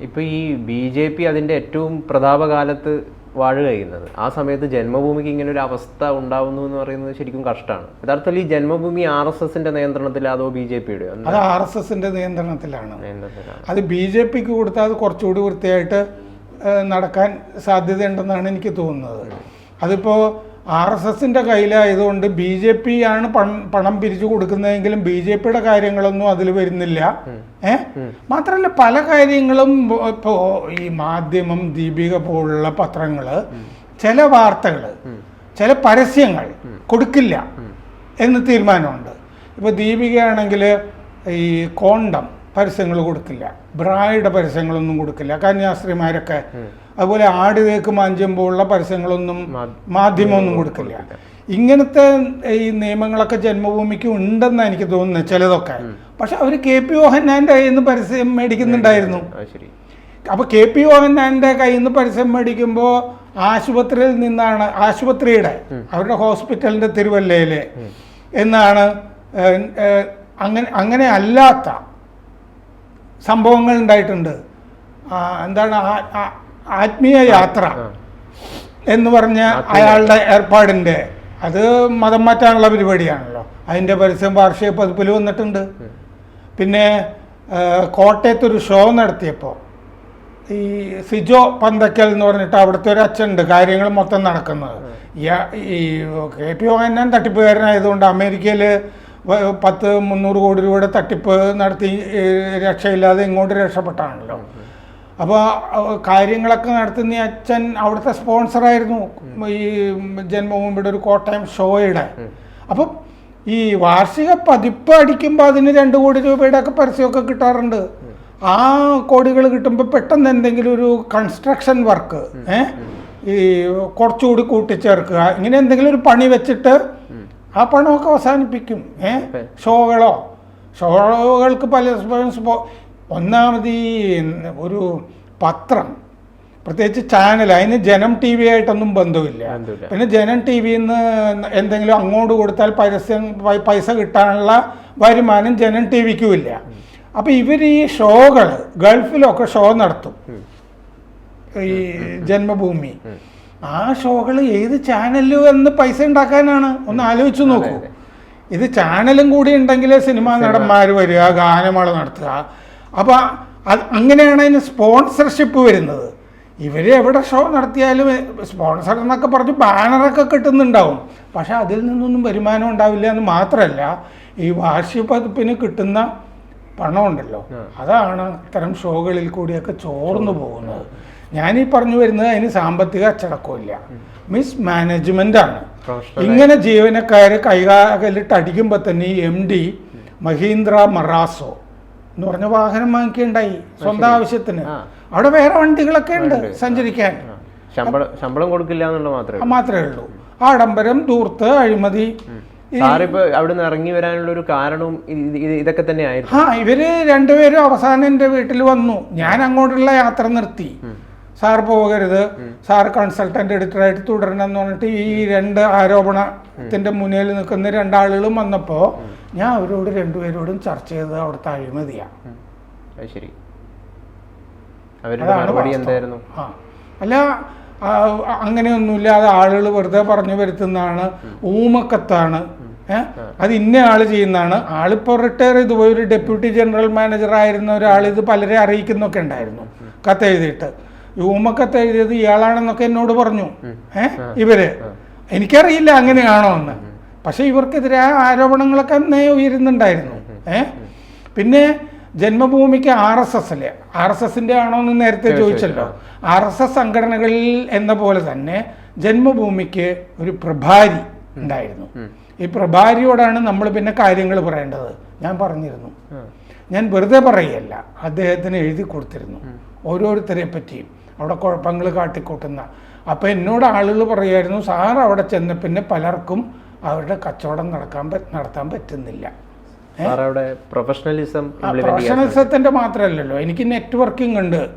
ഇപ്പൊ ഈ ബി ജെ പി അതിന്റെ ഏറ്റവും പ്രതാപകാലത്ത് വാഴുക ചെയ്യുന്നത് ആ സമയത്ത് ജന്മഭൂമിക്ക് ഇങ്ങനെ ഒരു അവസ്ഥ ഉണ്ടാവുന്നു എന്ന് പറയുന്നത് ശരിക്കും കഷ്ടമാണ്. യഥാർത്ഥത്തിൽ ഈ ജന്മഭൂമി ആർ എസ് എസിന്റെ നിയന്ത്രണത്തിൽ അതോ ബി ജെ പിയുടെ അത് ആർ എസ് എസിന്റെ നിയന്ത്രണത്തിലാണ്. അത് ബി ജെ പിക്ക് കൊടുത്താൽ അത് കുറച്ചുകൂടി വൃത്തിയായിട്ട് നടക്കാൻ സാധ്യതയുണ്ടെന്നാണ് എനിക്ക് തോന്നുന്നത്. അതിപ്പോൾ ആർ എസ് എസിന്റെ കയ്യിലായതുകൊണ്ട് ബി ജെ പി ആണ് പണം പണം പിരിച്ചു കൊടുക്കുന്നതെങ്കിലും ബി ജെ പിയുടെ കാര്യങ്ങളൊന്നും അതിൽ വരുന്നില്ല. ഏ? മാത്രമല്ല പല കാര്യങ്ങളും ഇപ്പോൾ ഈ മാധ്യമം ദീപിക പോലുള്ള പത്രങ്ങൾ ചില വാർത്തകൾ ചില പരസ്യങ്ങൾ കൊടുക്കില്ല എന്ന് തീരുമാനമുണ്ട്. ഇപ്പോൾ ദീപികയാണെങ്കിൽ ഈ കോണ്ടം പരസ്യങ്ങൾ കൊടുക്കില്ല. ബ്രായുടെ പരസ്യങ്ങളൊന്നും കൊടുക്കില്ല. കന്യാസ്ത്രീമാരൊക്കെ അതുപോലെ ആട് തേക്ക് മാഞ്ചുമ്പോഴുള്ള പരസ്യങ്ങളൊന്നും മാധ്യമമൊന്നും കൊടുക്കില്ല. ഇങ്ങനത്തെ ഈ നിയമങ്ങളൊക്കെ ജന്മഭൂമിക്ക് ഉണ്ടെന്ന് എനിക്ക് തോന്നുന്നത് ചിലതൊക്കെ. പക്ഷെ അവർ കെ പി മോഹൻലാലിന്റെ കയ്യിൽ നിന്ന് പരസ്യം മേടിക്കുന്നുണ്ടായിരുന്നു. അത് ശരി. അപ്പൊ കെ പി മോഹൻലാലിന്റെ കയ്യിൽ നിന്ന് പരസ്യം മേടിക്കുമ്പോൾ ആശുപത്രിയിൽ നിന്നാണ് ആശുപത്രിയുടെ അവരുടെ ഹോസ്പിറ്റലിന്റെ തിരുവല്ലയിലെ എന്നാണ് അങ്ങനെ അങ്ങനെ അല്ലാത്ത സംഭവങ്ങൾ ഉണ്ടായിട്ടുണ്ട്. എന്താണ് ആത്മീയ യാത്ര എന്ന് പറഞ്ഞ അയാളുടെ ഏർപ്പാടിന്റെ അത് മതം മാറ്റാനുള്ള പരിപാടിയാണല്ലോ. അതിന്റെ പരസ്യം വാർഷിക പതിപ്പിൽ വന്നിട്ടുണ്ട്. പിന്നെ കോട്ടയത്തൊരു ഷോ നടത്തിയപ്പോൾ ഈ സിജോ പന്തക്കൽ എന്ന് പറഞ്ഞിട്ട് അവിടുത്തെ ഒരു അച്ഛനുണ്ട് കാര്യങ്ങൾ മൊത്തം നടക്കുന്നത്. ഈ കെ പി മോഹൻലാൽ തട്ടിപ്പുകാരനായതുകൊണ്ട് അമേരിക്കയിൽ പത്ത് മുന്നൂറ് കോടി രൂപയുടെ തട്ടിപ്പ് നടത്തി രക്ഷയില്ലാതെ ഇങ്ങോട്ട് രക്ഷപ്പെട്ടാണല്ലോ. അപ്പോൾ കാര്യങ്ങളൊക്കെ നടത്തുന്ന അച്ഛൻ അവിടുത്തെ സ്പോൺസറായിരുന്നു. ഈ ജന്മഭൂമിയുടെ ഒരു കോട്ടയം ഷോയുടെ. അപ്പം ഈ വാർഷിക പതിപ്പ് അടിക്കുമ്പോൾ അതിന് രണ്ട് കോടി രൂപയുടെ ഒക്കെ പരസ്യമൊക്കെ കിട്ടാറുണ്ട്. ആ കോടികൾ കിട്ടുമ്പോൾ പെട്ടെന്ന് എന്തെങ്കിലും ഒരു കൺസ്ട്രക്ഷൻ വർക്ക് ഈ കുറച്ചുകൂടി കൂട്ടിച്ചേർക്കുക ഇങ്ങനെ എന്തെങ്കിലും ഒരു പണി വെച്ചിട്ട് ആ പണമൊക്കെ അവസാനിപ്പിക്കും. ഏ? ഷോകളോ? ഷോകൾക്ക് പല സ്പോ- ഒന്നാമത് ഈ ഒരു പത്രം. പ്രത്യേകിച്ച് ചാനൽ അതിന് ജനം ടി വി ആയിട്ടൊന്നും ബന്ധമില്ല. പിന്നെ ജനം ടി വിയിൽ നിന്ന് എന്തെങ്കിലും അങ്ങോട്ട് കൊടുത്താൽ പരസ്യം പൈസ കിട്ടാനുള്ള വരുമാനം ജനം ടി വിക്കും ഇല്ല അപ്പൊ ഇവർ ഈ ഷോകൾ ഗൾഫിലൊക്കെ ഷോ നടത്തും. ഈ ജന്മഭൂമി. ആ ഷോകൾ ഏത് ചാനലിലും എന്ന് പൈസ ഉണ്ടാക്കാനാണ്. ഒന്ന് ആലോചിച്ചു നോക്കൂ. ഇത് ചാനലും കൂടി ഉണ്ടെങ്കിൽ സിനിമാ. നടന്മാർ വരിക ഗാനമേള നടത്തുക. അപ്പോൾ അത് അങ്ങനെയാണ് അതിന് സ്പോൺസർഷിപ്പ് വരുന്നത്. ഇവർ എവിടെ ഷോ നടത്തിയാലും സ്പോൺസർ എന്നൊക്കെ പറഞ്ഞ് ബാനറൊക്കെ കിട്ടുന്നുണ്ടാവും. പക്ഷെ അതിൽ നിന്നൊന്നും വരുമാനം ഉണ്ടാവില്ല എന്ന് മാത്രമല്ല ഈ വാർഷിക പതിപ്പിന് കിട്ടുന്ന പണമുണ്ടല്ലോ. അതാണ് ഇത്തരം ഷോകളിൽ കൂടിയൊക്കെ ചോർന്നു. പോകുന്നത്. ഞാനീ പറഞ്ഞു വരുന്നത് അതിന് സാമ്പത്തിക അച്ചടക്കമില്ല മിസ് മാനേജ്മെന്റ് ആണ്. ഇങ്ങനെ ജീവനക്കാര് കൈകാലിട്ട് അടിക്കുമ്പോൾ തന്നെ ഈ എം ഡി മഹീന്ദ്ര മറാസോ എന്ന് പറഞ്ഞ വാഹനം വാങ്ങിക്കുകയുണ്ടായി സ്വന്തം ആവശ്യത്തിന്. അവിടെ വേറെ വണ്ടികളൊക്കെ ഉണ്ട് സഞ്ചരിക്കാൻ. ശമ്പളം കൊടുക്കില്ല എന്നുള്ള മാത്രമേ ആ മാത്രമേ ഉള്ളൂ. ആഡംബരം ദൂർത്ത് അഴിമതി. അവിടുന്ന് ഇറങ്ങി വരാനുള്ള ഒരു കാരണവും ഇത് ഇത് ഇതൊക്കെ തന്നെ ആയിരുന്നു ആ ഇവർ രണ്ടുപേരും അവസാനം എന്റെ വീട്ടിൽ വന്നു. ഞാൻ അങ്ങോട്ടുള്ള യാത്ര നിർത്തി. സാർ പോകരുത്. സാർ കൺസൾട്ടന്റ് എഡിറ്ററായിട്ട് തുടരണം എന്ന് പറഞ്ഞിട്ട് ഈ രണ്ട് ആരോപണത്തിന്റെ മുന്നിൽ നിൽക്കുന്ന രണ്ടാളുകളും വന്നപ്പോൾ ഞാൻ അവരോട് രണ്ടുപേരോടും ചർച്ച ചെയ്തത് അവിടുത്തെ അഴിമതിയാണ് ശരി. എന്തായിരുന്നു? അല്ല അങ്ങനെയൊന്നുമില്ല അത് ആളുകൾ വെറുതെ പറഞ്ഞു വരുത്തുന്നതാണ് ഊമക്കത്താണ്. അത് ഇന്ന ആൾ ചെയ്യുന്നതാണ്. ആളിപ്പോ റിട്ടയർ ചെയ്തു പോയി ഒരു ഡെപ്യൂട്ടി ജനറൽ മാനേജർ ആയിരുന്ന ഒരാൾ ഇത് പലരെ അറിയിക്കുന്നൊക്കെ ഉണ്ടായിരുന്നു. കത്തെഴുതിയിട്ട്. ഈ ഊമക്കത്ത് എഴുതിയത് ഇയാളാണെന്നൊക്കെ എന്നോട് പറഞ്ഞു. ഏ? ഇവർ. എനിക്കറിയില്ല അങ്ങനെയാണോ എന്ന്. പക്ഷെ ഇവർക്കെതിരെ ആരോപണങ്ങളൊക്കെ അന്നേ ഉയരുന്നുണ്ടായിരുന്നു. ഏ? പിന്നെ ജന്മഭൂമിക്ക് ആർ എസ് എസിലെ ആർ എസ് എസിന്റെ ആണോ എന്ന് നേരത്തെ ചോദിച്ചല്ലോ. ആർ എസ് എസ് സംഘടനകളിൽ എന്ന പോലെ തന്നെ ജന്മഭൂമിക്ക് ഒരു പ്രഭാരി ഉണ്ടായിരുന്നു. ഈ പ്രഭാരിയോടാണ് നമ്മൾ പിന്നെ കാര്യങ്ങൾ പറയേണ്ടത്. ഞാൻ പറഞ്ഞിരുന്നു. ഞാൻ വെറുതെ പറയല്ല അദ്ദേഹത്തിന് എഴുതി കൊടുത്തിരുന്നു. ഓരോരുത്തരെ പറ്റിയും. അവിടെ കുഴപ്പങ്ങൾ കാട്ടിക്കൂട്ടുന്ന. അപ്പം എന്നോട് ആളുകൾ പറയായിരുന്നു സാർ അവിടെ ചെന്ന പിന്നെ പലർക്കും അവരുടെ കച്ചവടം നടക്കാൻ നടത്താൻ പറ്റുന്നില്ല. പ്രൊഫഷണലിസം ആ, പ്രൊഫഷണലിസത്തിന്റെ മാത്രമല്ലല്ലോ. എനിക്ക് നെറ്റ്വർക്കിംഗ് ഉണ്ട്.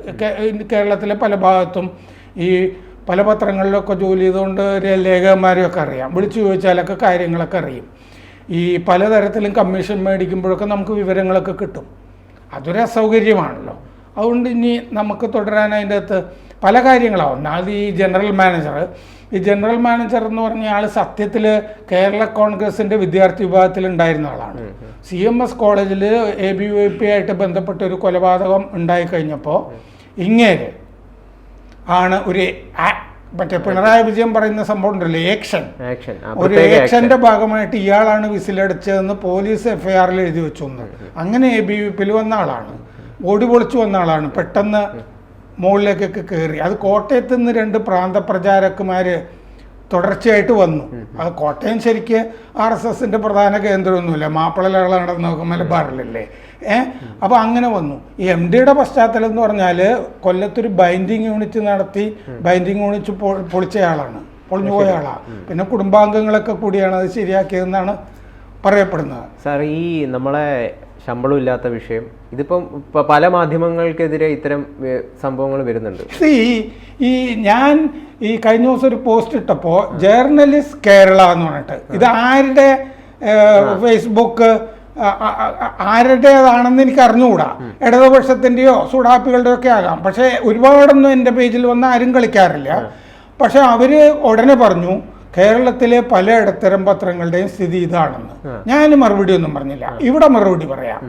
കേരളത്തിലെ പല ഭാഗത്തും ഈ പല പത്രങ്ങളിലൊക്കെ ജോലി ചെയ്തുകൊണ്ട് ലേഖകന്മാരെയൊക്കെ അറിയാം. വിളിച്ചു ചോദിച്ചാലൊക്കെ കാര്യങ്ങളൊക്കെ അറിയും. ഈ പലതരത്തിലും കമ്മീഷൻ മേടിക്കുമ്പോഴൊക്കെ നമുക്ക് വിവരങ്ങളൊക്കെ കിട്ടും. അതൊരു അസൗകര്യമാണല്ലോ. അതുകൊണ്ട് ഇനി നമുക്ക് തുടരാൻ അതിന്റെ അകത്ത് പല കാര്യങ്ങളാവും. അത് ഈ ജനറൽ മാനേജർ ഈ ജനറൽ മാനേജർ എന്ന് പറഞ്ഞ ആൾ സത്യത്തിൽ കേരള കോൺഗ്രസിന്റെ വിദ്യാർത്ഥി വിഭാഗത്തിൽ ഉണ്ടായിരുന്ന ആളാണ്. സി എം എസ് കോളേജിൽ എ ബി വൈ പി ആയിട്ട് ബന്ധപ്പെട്ട ഒരു കൊലപാതകം ഉണ്ടായിക്കഴിഞ്ഞപ്പോൾ ഇങ്ങേര് ആണ് ഒരു മറ്റേ പിണറായി വിജയൻ പറയുന്ന സംഭവം ഉണ്ടല്ലോ ഏക്ഷൻ ഒരു ഏക്ഷന്റെ ഭാഗമായിട്ട് ഇയാളാണ് വിസിലടിച്ചതെന്ന് പോലീസ് എഫ്ഐആറിൽ എഴുതി വെച്ചു അങ്ങനെ എ ബി വി പിയിൽ വന്ന ആളാണ്. ഓടി പൊളിച്ചു വന്ന ആളാണ്. പെട്ടെന്ന് മുകളിലേക്കൊക്കെ കയറി അത് കോട്ടയത്ത് നിന്ന് രണ്ട് പ്രാന്തപ്രചാരകന്മാർ തുടർച്ചയായിട്ട് വന്നു. അത് കോട്ടയം ശരിക്ക് ആർ എസ് എസിന്റെ പ്രധാന കേന്ദ്രമൊന്നുമില്ല. മാപ്പിള നടന്ന് മലബാറിലല്ലേ ഏ? അപ്പോൾ അങ്ങനെ വന്നു. ഈ എം ഡിയുടെ പശ്ചാത്തലം എന്ന് പറഞ്ഞാൽ കൊല്ലത്തൊരു ബൈൻഡിങ് യൂണിറ്റ് നടത്തി ബൈൻഡിങ് യൂണിറ്റ് പൊളിച്ച പൊളിച്ചയാളാണ്. പൊളിഞ്ഞു പോയ ആളാണ് പിന്നെ കുടുംബാംഗങ്ങളൊക്കെ കൂടിയാണ് അത് ശരിയാക്കിയതെന്നാണ് പറയപ്പെടുന്നത്. സാർ ഈ നമ്മളെ ശമ്പളം ഇല്ലാത്ത വിഷയം ഇതിപ്പം പല മാധ്യമങ്ങൾക്കെതിരെ ഇത്തരം സംഭവങ്ങൾ വരുന്നുണ്ട്. ഈ ഞാൻ ഈ കഴിഞ്ഞ ദിവസം ഒരു പോസ്റ്റ് ഇട്ടപ്പോൾ ജേർണലിസ്റ്റ് കേരള എന്ന് പറഞ്ഞിട്ട് ഇത് ആരുടെ ഫേസ്ബുക്ക് ആരുടേതാണെന്ന് എനിക്ക് അറിഞ്ഞുകൂടാ. ഇടതുപക്ഷത്തിന്റെയോ സുഡാപ്പികളുടെയോ ഒക്കെ ആകാം. പക്ഷേ ഒരുപാടൊന്നും എന്റെ പേജിൽ വന്ന് ആരും കളിക്കാറില്ല. പക്ഷെ അവർ ഉടനെ പറഞ്ഞു കേരളത്തിലെ പല ഇടത്തരം പത്രങ്ങളുടെയും സ്ഥിതി ഇതാണെന്ന്. ഞാൻ മറുപടി ഒന്നും പറഞ്ഞില്ല. ഇവിടെ മറുപടി പറയാം.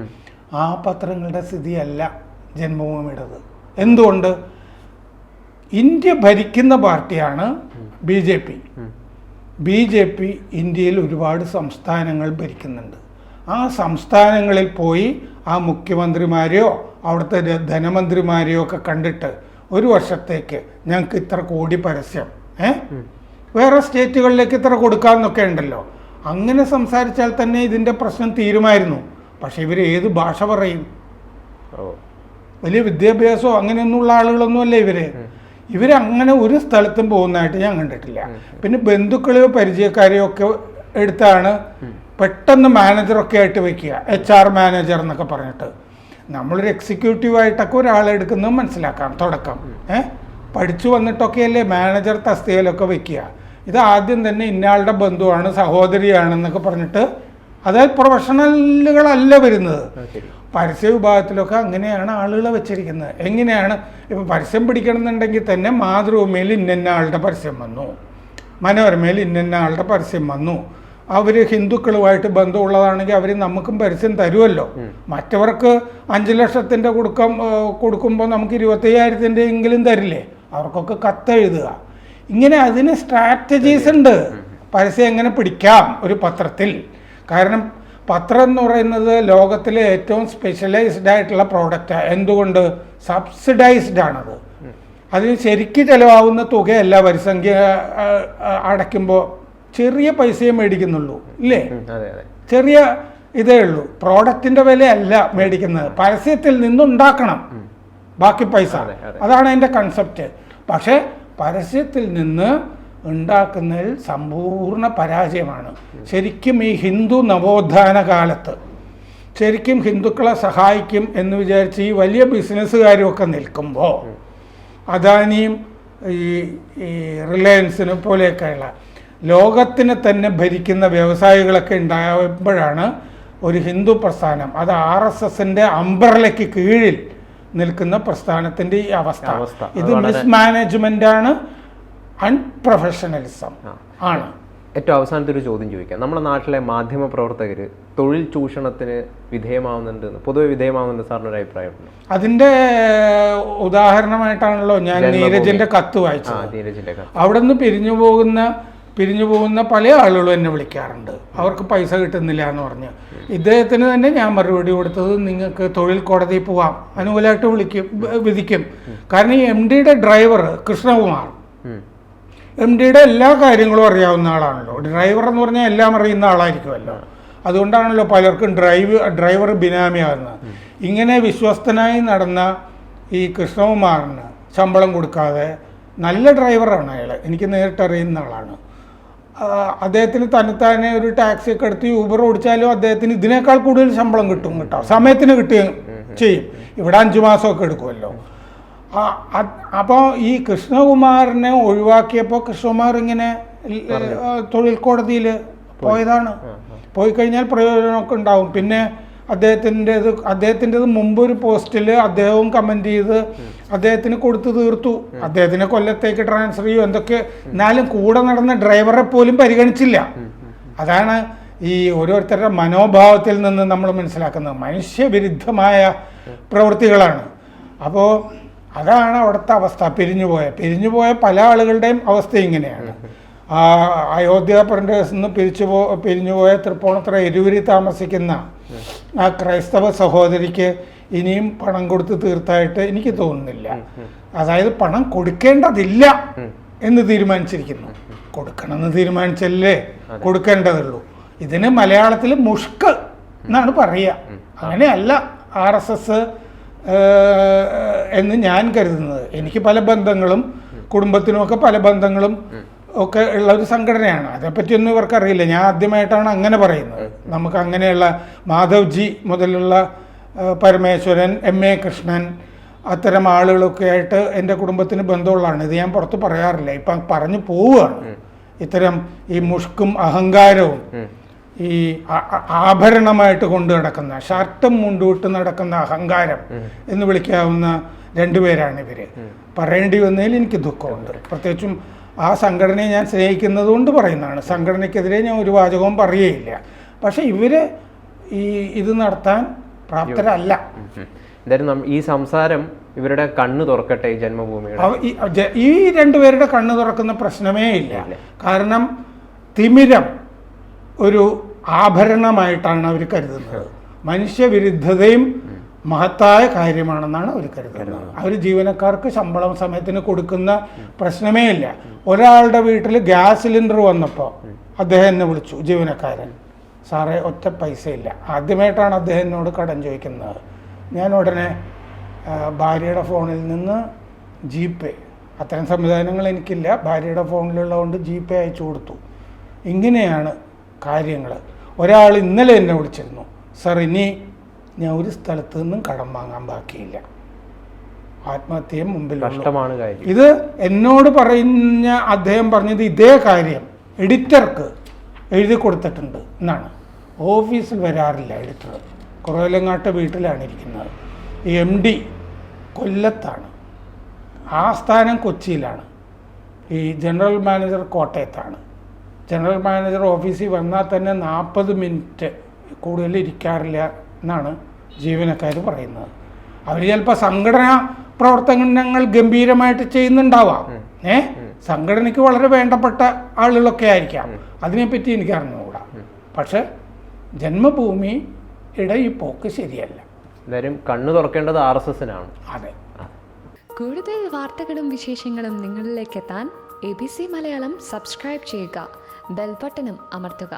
ആ പത്രങ്ങളുടെ സ്ഥിതിയല്ല ജന്മഭൂമിയുടേത്. എന്തുകൊണ്ട്? ഇന്ത്യ ഭരിക്കുന്ന പാർട്ടിയാണ് B J P. B J P ഇന്ത്യയിൽ ഒരുപാട് സംസ്ഥാനങ്ങൾ ഭരിക്കുന്നുണ്ട്. ആ സംസ്ഥാനങ്ങളിൽ പോയി ആ മുഖ്യമന്ത്രിമാരെയോ അവിടുത്തെ ധനമന്ത്രിമാരെയോ ഒക്കെ കണ്ടിട്ട് ഒരു വർഷത്തേക്ക് ഞങ്ങൾക്ക് ഇത്ര കോടി പരസ്യം ഏ? വേറെ സ്റ്റേറ്റുകളിലേക്ക് ഇത്ര കൊടുക്കാമെന്നൊക്കെ ഉണ്ടല്ലോ. അങ്ങനെ സംസാരിച്ചാൽ തന്നെ ഇതിന്റെ പ്രശ്നം തീരുമായിരുന്നു. പക്ഷേ ഇവർ ഏത് ഭാഷ പറയും? വലിയ വിദ്യാഭ്യാസമോ അങ്ങനെയൊന്നുമുള്ള ആളുകളൊന്നുമല്ല ഇവർ. ഇവരങ്ങനെ ഒരു സ്ഥലത്തും പോകുന്നതായിട്ട് ഞാൻ കണ്ടിട്ടില്ല. പിന്നെ ബന്ധുക്കളെയോ പരിചയക്കാരെയോ ഒക്കെ എടുത്താണ് പെട്ടെന്ന് മാനേജറൊക്കെ ആയിട്ട് വെക്കുക. എച്ച് ആർ മാനേജർ എന്നൊക്കെ പറഞ്ഞിട്ട്. നമ്മളൊരു എക്സിക്യൂട്ടീവായിട്ടൊക്കെ ഒരാളെ എടുക്കുന്നത് മനസ്സിലാക്കാം. തുടക്കം. ഏഹ് പഠിച്ചു വന്നിട്ടൊക്കെയല്ലേ മാനേജർ തസ്തികയിലൊക്കെ വെക്കുക. ഇത് ആദ്യം തന്നെ ഇന്നയാളുടെ ബന്ധുവാണ് സഹോദരിയാണെന്നൊക്കെ പറഞ്ഞിട്ട് അതായത് പ്രൊഫഷണലുകളല്ല വരുന്നത്. പരസ്യ വിഭാഗത്തിലൊക്കെ അങ്ങനെയാണ് ആളുകളെ വെച്ചിരിക്കുന്നത്. എങ്ങനെയാണ്? ഇപ്പം പരസ്യം പിടിക്കണമെന്നുണ്ടെങ്കിൽ തന്നെ മാതൃഭൂമിയിൽ ഇന്ന ആളുടെ പരസ്യം വന്നു. മനോരമയിൽ ഇന്ന ആളുടെ പരസ്യം വന്നു. അവർ ഹിന്ദുക്കളുമായിട്ട് ബന്ധമുള്ളതാണെങ്കിൽ അവർ നമുക്കും പരസ്യം തരുമല്ലോ. മറ്റവർക്ക് അഞ്ച് ലക്ഷത്തിന്റെ കൊടുക്കം കൊടുക്കുമ്പോൾ നമുക്ക് ഇരുപത്തയ്യായിരത്തിന്റെ എങ്കിലും തരില്ലേ? അവർക്കൊക്കെ കത്തെഴുതുക ഇങ്ങനെ അതിന് സ്ട്രാറ്റജീസ് ഉണ്ട്. പരസ്യം എങ്ങനെ പിടിക്കാം? ഒരു പത്രത്തിൽ. കാരണം പത്രം എന്ന് പറയുന്നത് ലോകത്തിലെ ഏറ്റവും സ്പെഷ്യലൈസ്ഡ് ആയിട്ടുള്ള പ്രോഡക്റ്റാണ് എന്തുകൊണ്ട്? സബ്സിഡൈസ്ഡ് ആണത്. അതിന് ശരിക്കും ചിലവാകുന്ന തുകയല്ല പരിസംഖ്യ അടയ്ക്കുമ്പോൾ ചെറിയ പൈസയെ മേടിക്കുന്നുള്ളൂ ഇല്ലേ? ചെറിയ ഇതേ ഉള്ളൂ. പ്രോഡക്റ്റിന്റെ വിലയല്ല മേടിക്കുന്നത്. പരസ്യത്തിൽ നിന്നുണ്ടാക്കണം. ബാക്കി പൈസ. അതെ, അതെ. അതാണ് അതിന്റെ കൺസെപ്റ്റ് പക്ഷേ പരസ്യത്തിൽ നിന്ന് ഉണ്ടാക്കുന്നതിൽ സമ്പൂർണ പരാജയമാണ്. ശരിക്കും ഈ ഹിന്ദു നവോത്ഥാന കാലത്ത് ശരിക്കും ഹിന്ദുക്കളെ സഹായിക്കും എന്ന് വിചാരിച്ച് ഈ വലിയ ബിസിനസ്സുകാരുമൊക്കെ നിൽക്കുമ്പോൾ അദാനിയും ഈ ഈ റിലയൻസിനെ പോലെയൊക്കെയുള്ള ലോകത്തിനെ തന്നെ ഭരിക്കുന്ന വ്യവസായികളൊക്കെ ഉണ്ടാകുമ്പോഴാണ് ഒരു ഹിന്ദു പ്രസ്ഥാനം. അത് ആർ എസ് എസിന്റെ അംബർലയ്ക്ക് കീഴിൽ നിൽക്കുന്ന പ്രസ്ഥാനത്തിന്റെ ഈ അവസ്ഥ. ഇത് മിസ്മാനേജ്മെന്റാണ്. അൺപ്രൊഫഷണലിസം. ആണ്. ഏറ്റവും അവസാനത്തെ ഒരു ചോദ്യം ചോദിക്കാം. നമ്മുടെ നാട്ടിലെ മാധ്യമ പ്രവർത്തകർ തൊഴിൽ ചൂഷണത്തിന് വിധേയമാവുന്നുണ്ട് പൊതുവെ വിധേയമാവുന്നുണ്ട് സാറിന് ഒരു അഭിപ്രായമുണ്ട്? അതിന്റെ ഉദാഹരണമായിട്ടാണല്ലോ ഞാൻ നീരജിന്റെ നീരജിന്റെ കത്ത് വായിച്ചത്. അവിടെ നിന്ന് പിരിഞ്ഞു പോകുന്ന പിരിഞ്ഞു പോകുന്ന പല ആളുകളും എന്നെ വിളിക്കാറുണ്ട്. അവർക്ക് പൈസ കിട്ടുന്നില്ല എന്ന് പറഞ്ഞ്. ഇദ്ദേഹത്തിന് തന്നെ ഞാൻ മറുപടി കൊടുത്തത് നിങ്ങൾക്ക് തൊഴിൽ കോടതിയിൽ പോവാം. അനുകൂലമായിട്ട് വിളിക്കും വിധിക്കും. കാരണം ഈ എം ഡിയുടെ ഡ്രൈവർ കൃഷ്ണകുമാർ. എം ഡിയുടെ എല്ലാ കാര്യങ്ങളും അറിയാവുന്ന ആളാണല്ലോ. ഡ്രൈവർ എന്ന് പറഞ്ഞാൽ എല്ലാം അറിയുന്ന ആളായിരിക്കുമല്ലോ. അതുകൊണ്ടാണല്ലോ പലർക്കും ഡ്രൈവ് ഡ്രൈവർ ബിനാമിയാകുന്നത്. ഇങ്ങനെ വിശ്വസ്തനായി നടന്ന ഈ കൃഷ്ണകുമാറിന് ശമ്പളം കൊടുക്കാതെ നല്ല ഡ്രൈവറാണ് അയാൾ എനിക്ക് നേരിട്ട് അറിയുന്ന ആളാണ്. അദ്ദേഹത്തിന് തന്നെത്താനെ ഒരു ടാക്സി ഒക്കെ എടുത്ത് യൂബർ ഓടിച്ചാലും അദ്ദേഹത്തിന് ഇതിനേക്കാൾ കൂടുതൽ ശമ്പളം കിട്ടും കേട്ടോ. സമയത്തിന് കിട്ടുകയും ചെയ്യും. ഇവിടെ അഞ്ചു മാസമൊക്കെ എടുക്കുമല്ലോ. അപ്പോൾ ഈ കൃഷ്ണകുമാറിനെ ഒഴിവാക്കിയപ്പോൾ കൃഷ്ണകുമാർ ഇങ്ങനെ തൊഴിൽ കോടതിയിൽ പോയതാണ്. പോയി കഴിഞ്ഞാൽ പ്രയോജനമൊക്കെ ഉണ്ടാവും. പിന്നെ അദ്ദേഹത്തിന്റെത് അദ്ദേഹത്തിന്റെത് മുമ്പ് ഒരു പോസ്റ്റിൽ അദ്ദേഹവും കമന്റ് ചെയ്ത് അദ്ദേഹത്തിന് കൊടുത്തു തീർത്തു. അദ്ദേഹത്തിനെ കൊല്ലത്തേക്ക് ട്രാൻസ്ഫർ ചെയ്യും. എന്തൊക്കെ എന്നാലും കൂടെ നടന്ന ഡ്രൈവറെ പോലും പരിഗണിച്ചില്ല. അതാണ് ഈ ഓരോരുത്തരുടെ മനോഭാവത്തിൽ നിന്ന് നമ്മൾ മനസ്സിലാക്കുന്നത്. മനുഷ്യവിരുദ്ധമായ പ്രവൃത്തികളാണ്. അപ്പോൾ അതാണ് അവിടുത്തെ അവസ്ഥ. പിരിഞ്ഞുപോയ പിരിഞ്ഞുപോയ പല ആളുകളുടെയും അവസ്ഥ ഇങ്ങനെയാണ്. അയോധ്യ പ്രദേശത്ത് നിന്ന് പിരിച്ചു പോ പിരിഞ്ഞുപോയ തൃപ്പൂണിത്തുറ എരുവിരി താമസിക്കുന്ന ആ ക്രൈസ്തവ സഹോദരിക്ക് ഇനിയും പണം കൊടുത്ത് തീർത്തായിട്ട് എനിക്ക് തോന്നുന്നില്ല. അതായത് പണം കൊടുക്കേണ്ടതില്ല എന്ന് തീരുമാനിച്ചിരിക്കുന്നു. കൊടുക്കണമെന്ന് തീരുമാനിച്ചല്ലേ കൊടുക്കേണ്ടതുള്ളൂ. ഇതിന് മലയാളത്തിൽ മുഷ്ക് എന്നാണ് പറയുക. അങ്ങനെയല്ല ആർ എസ് എസ് എന്ന് ഞാൻ കരുതുന്നത്. എനിക്ക് പല ബന്ധങ്ങളും കുടുംബത്തിനുമൊക്കെ പല ബന്ധങ്ങളും ഒക്കെ ഉള്ള ഒരു സംഘടനയാണ്. അതേപ്പറ്റിയൊന്നും ഇവർക്കറിയില്ല. ഞാൻ ആദ്യമായിട്ടാണ് അങ്ങനെ പറയുന്നത്. നമുക്ക് അങ്ങനെയുള്ള മാധവ്ജി മുതലുള്ള പരമേശ്വരൻ എം എ കൃഷ്ണൻ അത്തരം ആളുകളൊക്കെ ആയിട്ട് എന്റെ കുടുംബത്തിന് ബന്ധമുള്ളതാണ്. ഇത് ഞാൻ പുറത്ത് പറയാറില്ല. ഇപ്പം പറഞ്ഞു പോവുകയാണ്. ഇത്തരം ഈ മുഷ്കും അഹങ്കാരവും ഈ ആഭരണമായിട്ട് കൊണ്ടു നടക്കുന്ന ഷർട്ടും മുണ്ടൂട്ട് നടക്കുന്ന അഹങ്കാരം എന്ന് വിളിക്കാവുന്ന രണ്ടുപേരാണ് ഇവർ. പറയേണ്ടി വന്നതിൽ എനിക്ക് ദുഃഖമുണ്ട്. പ്രത്യേകിച്ചും ആ സംഘടനയെ ഞാൻ സ്നേഹിക്കുന്നത് കൊണ്ട് പറയുന്നതാണ്. സംഘടനയ്ക്കെതിരെ ഞാൻ ഒരു വാചകവും പറയുകയില്ല. പക്ഷെ ഇവർ ഈ ഇത് നടത്താൻ പ്രാപ്തരല്ല. എന്തായാലും ഈ സംസാരം ഇവരുടെ കണ്ണ് തുറക്കട്ടെ ഈ ജന്മഭൂമിയുടെ? ഈ രണ്ടുപേരുടെ കണ്ണ് തുറക്കുന്ന പ്രശ്നമേ ഇല്ല. കാരണം തിമിരം ഒരു ആഭരണമായിട്ടാണ് അവർ കരുതുന്നത്. മനുഷ്യവിരുദ്ധതയും മഹത്തായ കാര്യമാണെന്നാണ് അവർ കരുതുന്നത്. അവർ ജീവനക്കാർക്ക് ശമ്പളം സമയത്തിന് കൊടുക്കുന്ന പ്രശ്നമേ ഇല്ല. ഒരാളുടെ വീട്ടിൽ ഗ്യാസ് സിലിണ്ടർ വന്നപ്പോൾ അദ്ദേഹം എന്നെ വിളിച്ചു ജീവനക്കാരൻ സാറേ ഒറ്റ പൈസയില്ല. ഇല്ല ആദ്യമായിട്ടാണ് അദ്ദേഹം എന്നോട് കടം ചോദിക്കുന്നത്. ഞാൻ ഉടനെ ഭാര്യയുടെ ഫോണിൽ നിന്ന് ജി പേ അത്തരം സംവിധാനങ്ങൾ എനിക്കില്ല. ഭാര്യയുടെ ഫോണിലുള്ളതുകൊണ്ട് ജി പേ അയച്ചു കൊടുത്തു. ഇങ്ങനെയാണ് കാര്യങ്ങൾ ഒരാൾ ഇന്നലെ എന്നെ വിളിച്ചിരുന്നു. സർ ഇനി ഞാൻ ഒരു സ്ഥലത്ത് നിന്നും കടം വാങ്ങാൻ ബാക്കിയില്ല. ആത്മഹത്യയും മുമ്പിൽ ഇത് എന്നോട് പറഞ്ഞ അദ്ദേഹം പറഞ്ഞത് ഇതേ കാര്യം. എഡിറ്റർക്ക് എഴുതി കൊടുത്തിട്ടുണ്ട് എന്നാണ്. ഓഫീസിൽ വരാറില്ല എഡിറ്റർ. കുറവിലങ്ങാട്ട് വീട്ടിലാണ് ഇരിക്കുന്നത്. ഈ എം ഡി കൊല്ലത്താണ്. ആ സ്ഥാനം കൊച്ചിയിലാണ്. ഈ ജനറൽ മാനേജർ കോട്ടയത്താണ്. ജനറൽ മാനേജർ ഓഫീസിൽ വന്നാൽ തന്നെ നാൽപ്പത് മിനിറ്റ് കൂടുതൽ ഇരിക്കാറില്ല എന്നാണ് ജീവനക്കാർ പറയുന്നത്. അവർ ചിലപ്പോൾ സംഘടനാ പ്രവർത്തനങ്ങൾ ഗംഭീരമായിട്ട് ചെയ്യുന്നുണ്ടാവാം. ഏ? സംഘടനയ്ക്ക് വളരെ വേണ്ടപ്പെട്ട ആളുകളൊക്കെ ആയിരിക്കാം. അതിനെപ്പറ്റി എനിക്ക് അറിഞ്ഞുകൂടാ. പക്ഷെ ജന്മഭൂമിയുടെ ഈ പോക്ക് ശരിയല്ല. എല്ലാവരും കണ്ണു തുറക്കേണ്ടത് ആർ എസ് എസിനാണ്. അതെ. കൂടുതൽ വാർത്തകളും വിശേഷങ്ങളും നിങ്ങളിലേക്ക് എത്താൻ A B C Malayalam subscribe ചെയ്യുക. ബെൽബട്ടനും അമർത്തുക